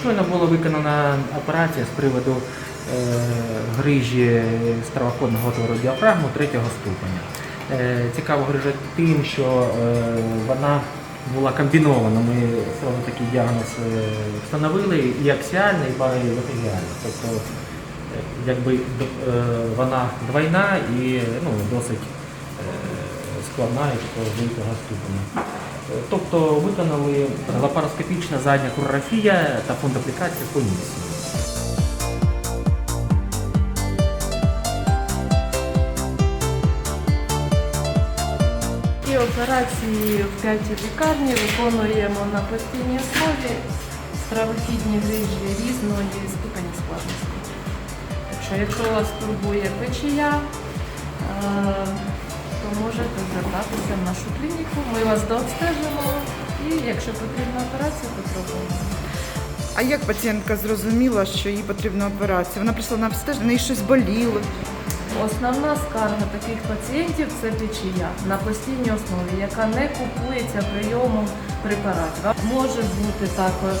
Щойно була виконана операція з приводу е, грижі стравоходного отвору діафрагму третього ступеня. Е, цікаво грижа тим, що е, вона була комбінована. Ми сразу такий діагноз встановили і аксіально, і паралелогіально. Тобто якби вона двойна і ну, досить складна такого великого ступеня. Тобто виконали лапароскопічна задня курографія та фундаплікація по місці. Операції в п'ятій лікарні виконуємо на постійній основі стравохідні грижі різної ступені складності. Якщо вас турбує печія, е, то можете звертатися в нашу клініку. Ми вас дообстежимо і якщо потрібна операція, то зробимо. А як пацієнтка зрозуміла, що їй потрібна операція? Вона прийшла на обстеження, в неї щось боліло. Основна скарга таких пацієнтів це печія на постійній основі, яка не купується прийомом препаратів. Може бути також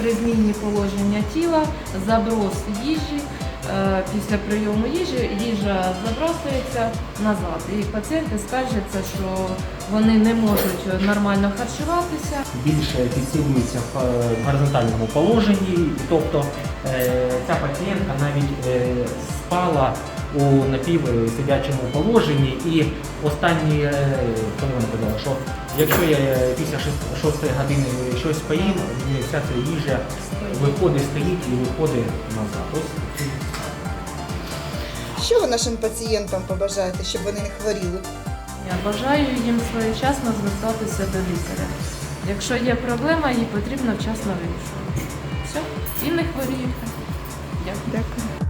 при зміні положення тіла, заброс їжі. Е, Після прийому їжі їжа забросується назад. І пацієнти скаржаться, що вони не можуть нормально харчуватися. Більше підсилюється в горизонтальному положенні, тобто е, ця пацієнтка навіть е, спала у напівсидячому положенні і останні, коли вона казала, що якщо я після 6 години щось поїм, вся ця їжа виходить, стоїть і виходить назад. Ось Що ви нашим пацієнтам побажаєте, щоб вони не хворіли? Я бажаю їм своєчасно звертатися до лікаря. Якщо є проблема, її потрібно вчасно вирішувати. Все, і не хворієте. Дякую. Дякую.